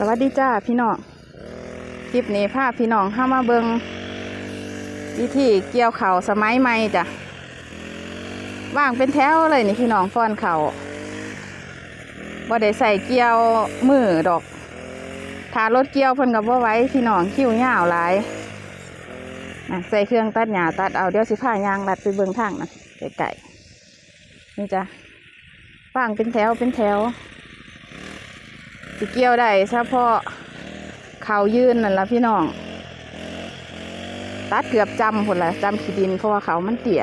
สวัสดีจ้าพี่น้อง คลิปนี้พาพี่น้องเข้ามาเบิงวิธีเกี่ยวเข่าสมัยใหม่จ้ะว่างเป็นแถวเลยนี่พี่น้องฟ้อนเข่าบ่ได้ใส่เกี่ยวมือดอกถ้ารถเกี่ยวเพิ่นกับว่าไว้พี่น้องคิ้วยาวหลายอะใส่เครื่องตัดหญ้าตัดเอาเดี๋ยวสิพายางลัดไปเบิงทางนะไก่นี่จ้ะว่างเป็นแถวเป็นแถว สิเกี่ยวได้เฉพาะเขายืนนั่นละพี่น้อง ตัดเกือบจำผลละจำขีดินเพราะว่าเขามันเตี่ย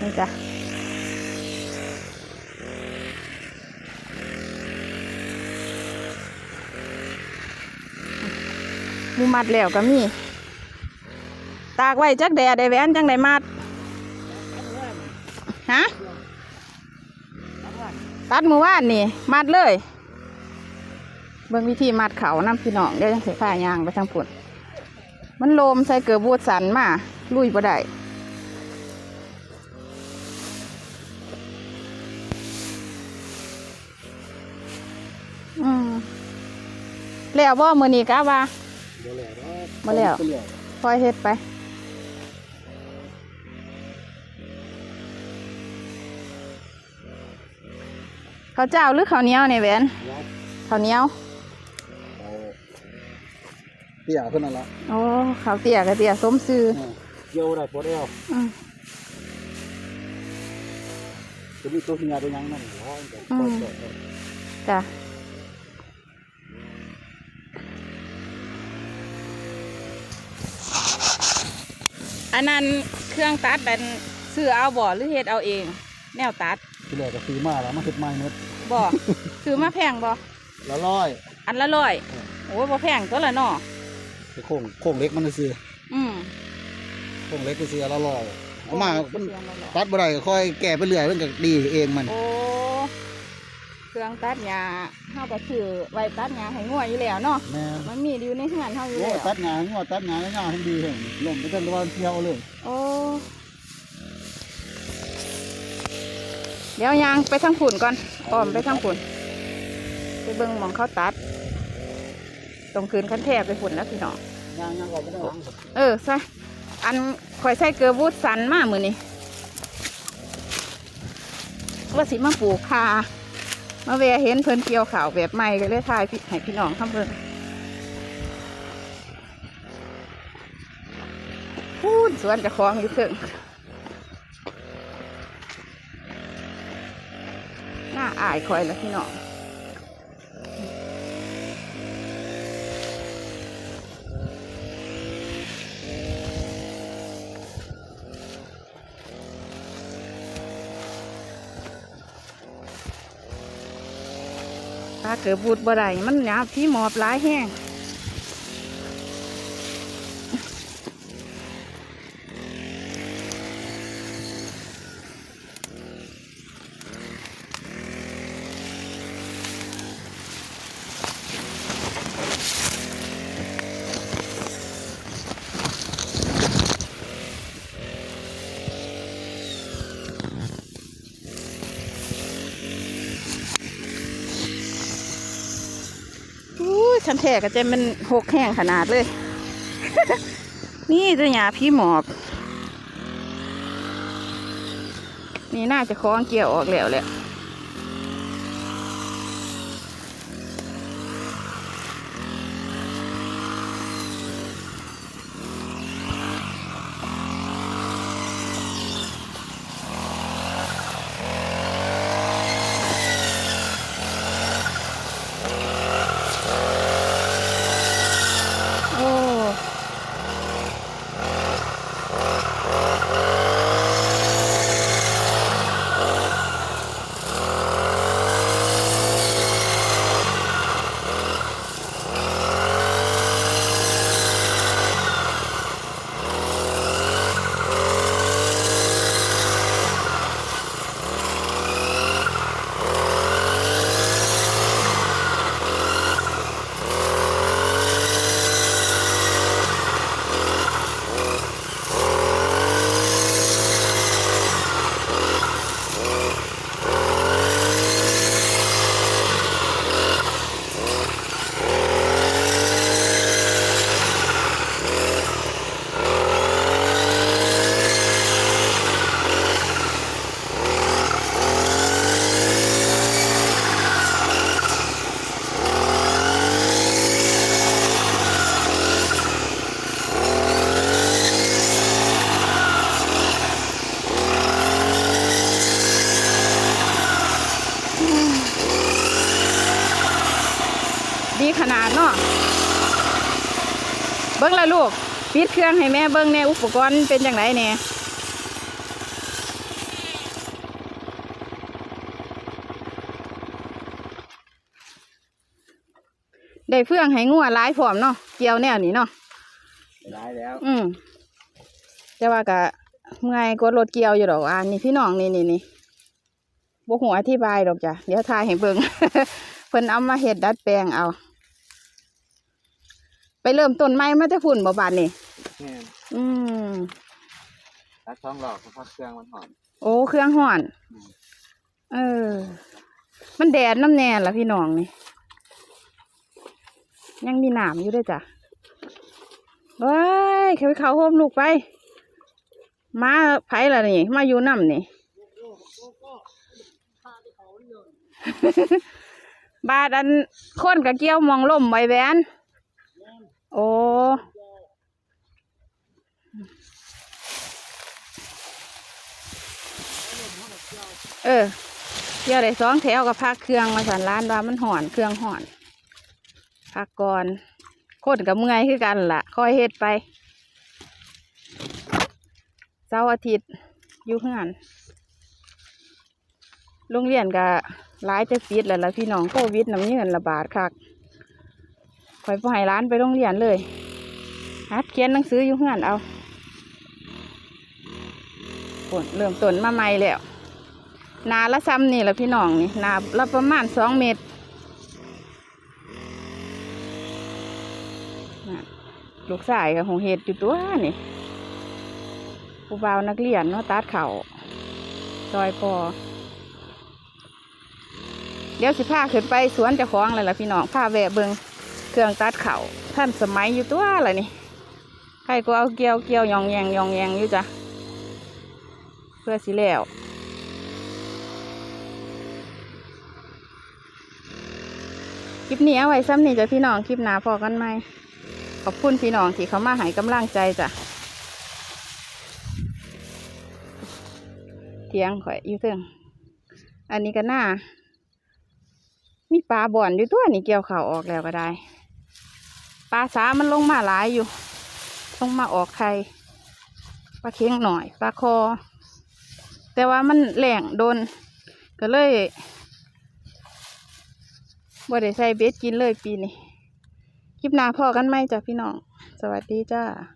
นี่จ้ะมูมัดแล้วก็มี ตากไว้จักแดดได้แหวนจังได้มัด ฮะ ตัดมือว่านนี่ มัดเลย เบิ่งวิธีมัดเขาน้ำพี่น้องเดี๋ยวจังสิพายางไปทางฝุ่นมันลมใส่เกลือบูดสันมาลุยบ่ได้อืมแล้วบ่มือนี้กะว่าวแหละเนามาแล้วคอยเฮ็ดไปข้าวเจ้าหรือข้าวเหนียวนี่แวนเข้าวเหนียว เตี้ยขึ้นนั่นละโอ้ข้าวเตี้ยกับเตี้ยสมซื้อเออเกี่ยวได้ปวดเอวอืม จะมีตัวเฮียตัวหยังนั่นร้อยแต่อืมปวดเอวจ้ะอันนั้นเครื่องตัดดันซื้อเอาบ่หรือเฮ็ดเอาเอง แนวตัดที่แรกก็ซื้อมาแล้วมาเฮ็ดไม้เม็ดบ่ ซื้อมาแพงบ่ละร้อย อันละร้อยโอ้ยบ่แพงตัวละเนาะ ไปโค้งโค้งเล็กมันซื้ออืมโค้งเล็กก็ซื้อละร้อยเอามามันเครื่องละร้อยตัดบ่ได้ก็ค่อยแก้ไปเรื่อยมันก็ดีเองมันโอ้เครื่องตัดหญ้าเฮาก็ซื้อไว้ตัดหญ้าให้งัวอยู่แล้วเนาะแม่นมันมีอยู่ในเฮือนเฮาอยู่โอ้แล้วตัดงานงอตัดงานแล้วงานให้ดีเห็นลมไปจนวันเที่ยวเลยโอ้เดี๋ยวยางไปทางฝุ่นก่อนอ้อมไปทางฝุ่นไปเบิ่งหมองเขาตัด ตรงคืนคันแทบไปฝุ่นแล้วพี่น้องงานงานออกไปได้หลังเออใส่อันข่อยใส่เกลือวูดสันมามือนี้ว่าสิมาปลูกคามาแวะเห็นเพิ่นเกี่ยวข่าวแบบใหม่ก็เลยถ่ายพี่ให้พี่น้องทำเพิ่นพูดสวนจะคลองอยู่เถิงหน้าอายคอยแล้วพี่น้อง้าเกิดบูดบ่ได้มันหยาบพี่หมอบหลายแห้ง ชั้นแท้ก็จะมันหกแห้งขนาดเลย นี่ตัวหยาพี่หมอบ นี่น่าจะคล้องเกี่ยวออกแล้วแหละ ดีขนาดเนาะเบิ้งละลูกปิดเครื่องให้แม่เบิ้งแน่อุปกรณ์เป็นอย่างไรเนี่ยได้เฟื่องให้งัวหลายพร้อมเนาะเกี่ยวแนวนี้เนาะได้แล้ว อืมแต่ว่าก็เมื่อยกดรถเกี่ยวอยู่ดอกอ่านี่พี่น้องนี่นี่นี่บ่หัวอธิบายดอกจ้ะเดี๋ยวทายให้เบิ่ง เพิ่นเอามาเฮ็ดดัดแปลงเอา ไปเริ่มต้นใหม่มาแต่ฝุ่นบ่บาดนี่แม่นอืมตัดช่องหลอกเพราะว่าเครื่องมันหอมโอ้เครื่องห่อนอืมเออ มันแดดน้ำแน่ล่ะพี่น้องนี่ ยังมีหนามอยู่ด้วยจ้ะว้ายเขาไปเขาโฮมลูกไป มาไผล่ะนี่ มาอยู่น้ำนี่ บาดอันคนกับเกี้ยวมองล่มไว้แหวน โอ้เออเกี่ยวได้สองแถวกับพักเครื่องมาสันร้านว่ามันห่อนเครื่องห่อนพักก่อนโคนกับเมื่อยคือกันล่ะคอยเฮ็ดไปเสาร์อาทิตย์อยู่เฮือนโรงเรียนก็หลายจะปิดแล้วล่ะพี่น้องโควิดน้ำเงินระบาดคัก คอยพ่ให้ร้านไปโรงเรียนเลยฮัดเขียนหนังสืออยู่เฮือนเอาฝนเริ่มต้นมาใหม่แล้วนาละซ้ำนี่แหละพี่น้องนี่นาละประมาณสองเมตรลูกสายกับหงเห็ดอยู่ตัวนี่ผู้บ่าวนักเรียนเนาะตัดเข่าซอยพอเดี๋ยวสิพาขึ้นไปสวนเจ้าของเลยล่ะพี่น้องพาแวะเบิง เครื่องตัดเข่าท่านสมัยอยู่ตัวอะไรนี่ใครก็เอาเกี่ยวเกี่ยวยองแยงยองแยงอยู่จ้ะเพื่อสิแล้วคลิปนี้เอาไว้ซ้ำนี่จ้ะพี่น้องคลิปหนาพอกันไหมขอบคุณพี่น้องที่เขามาให้กำลังใจจ้ะเทียงข่อยอยู่เทิงอันนี้ก็น่ามีปลาบ่อนอยู่ตัวนี่เกี่ยวเข่าออกแล้วก็ได้ ปลาสามันลงมาหลายอยู่ ลงมาออกไข่ปลาเค็งหน่อยปลาคอ แต่ว่ามันแหลงโดน ก็เลยบ่ได้ใส่เบสกินเลยปีนี้คลิปหน้าพอกันไหมจ้ะพี่น้อง สวัสดีจ้า